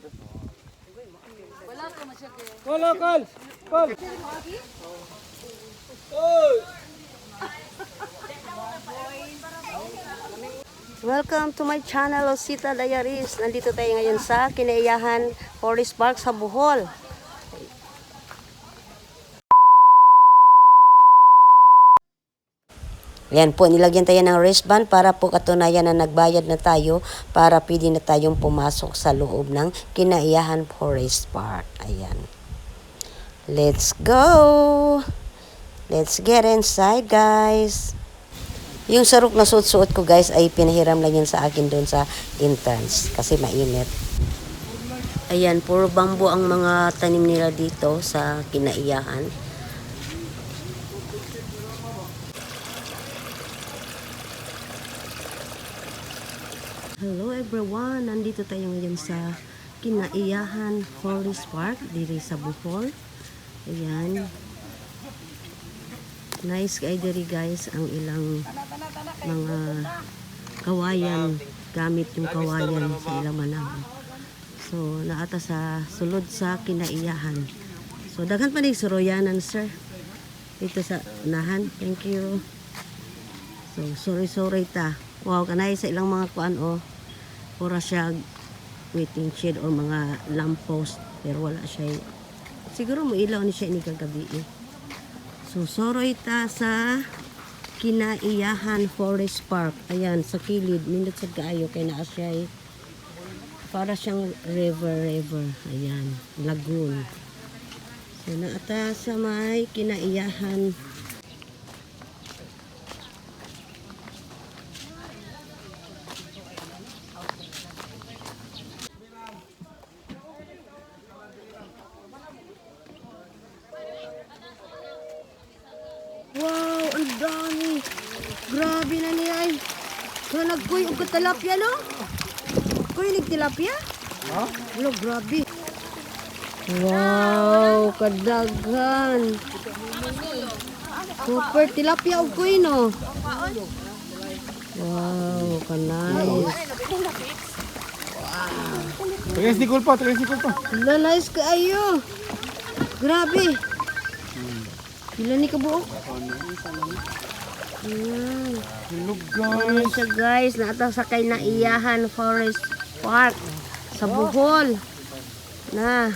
Wala ko masya. Call, call! Call! Welcome to my channel, Osita Dayaris. Nandito tayo ngayon sa Kinaiyahan Forest Park sa Bohol. Yan po, nilagyan tayo ng wristband para po katunayan na nagbayad na tayo para pwede na tayong pumasok sa loob ng Kinaiyahan Forest Park. Ayan. Let's go! Let's get inside, guys! Yung sarok na suot-suot ko guys ay pinahiram lang yan sa akin doon sa entrance kasi mainit. Ayan, puro bambo ang mga tanim nila dito sa kinaiyahan. Hello everyone! Nandito tayo ngayon sa Kinaiyahan Forest Park diri sa Bohol. Ayan. Nice kay diri guys ang ilang mga kawayan gamit yung kawayan sa ilang manang. So naata sa sulod sa kinaiyahan. So daghan pa ning suroyanan sir. Dito sa unahan. Thank you. So sorry sorry ta. Wow kanay sa ilang mga kuan oh. Pura siya waiting shed or mga lamppost pero wala siya siguro mo ilaw ni siya ini kagabi eh. So, soroy ta sa Kinaiyahan Forest Park. Ayan, sa kilid. Nindot sa kaayo kay naa siya ay para siyang river, river. Ayan, lagoon. So, naata sa may Kinaiyahan Wow, ang dami. Grabe na niya ay. Kaya nagkuy og tilapia no? Kuy nig tilapia? Ha? Hello, grabe. Wow, kadaghan. Super tilapia og kuy no. Wow, kanay. Tulis ni kulpa, tulis ni kulpa. Lalais ka ayo. Grabe. Pila ni kabuok? Ayan. Hulog Ayan siya guys, naata sa kay Naiyahan Forest Park sa Bohol. Na,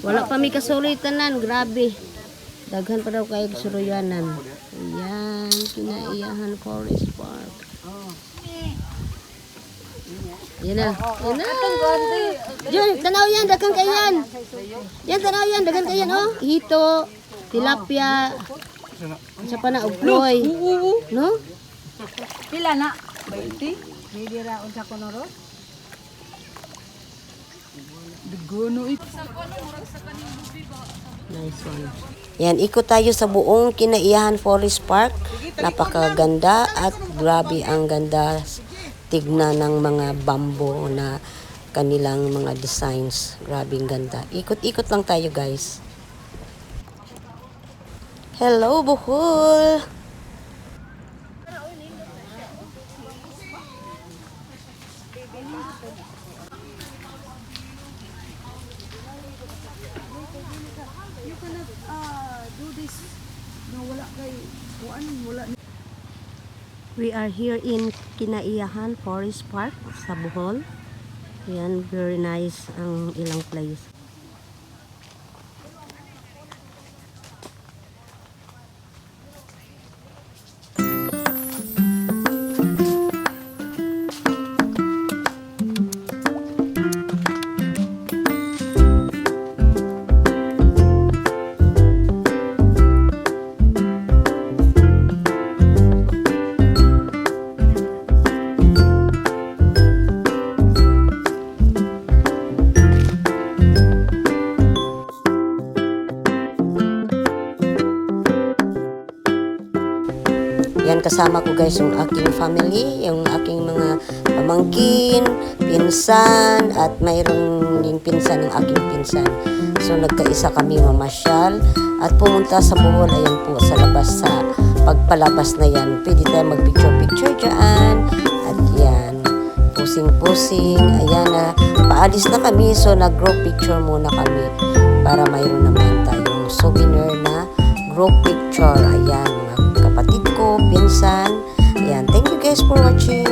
wala pa may kasulitanan, grabe. Daghan pa daw kayo suruyanan. Ayan, kinaiyahan Forest Park. Yan na. Yan na. Diyan, tanaw yan, daghan kayo yan. Tanaw yan, daghan kayo yan, oh. Hito, tilapia, sa pa na, ugloy. No? Pila na? 20? May dira unsa ko noro? Dugono ito. Nice one. Yan, ikot tayo sa buong Kinaiyahan Forest Park. Napakaganda at grabe ang ganda tignan ng mga bamboo na kanilang mga designs. Grabe ang ganda. Ikot-ikot lang tayo guys. Hello, Bohol! We are here in Kinaiyahan Forest Park sa Bohol. Yan, very nice ang ilang place. Kasama ko guys yung aking family, yung aking mga pamangkin, pinsan, at mayroon din pinsan ng aking pinsan. So nagkaisa kami mamasyal at pumunta sa Bohol, ayan po sa labas sa pagpalabas na yan. Pwede tayo mag-picture-picture dyan. At yan, pusing-pusing. Ayan na, paalis na kami so nag-group picture muna kami para mayroon naman tayong souvenir na group picture. Ayan, Esportes.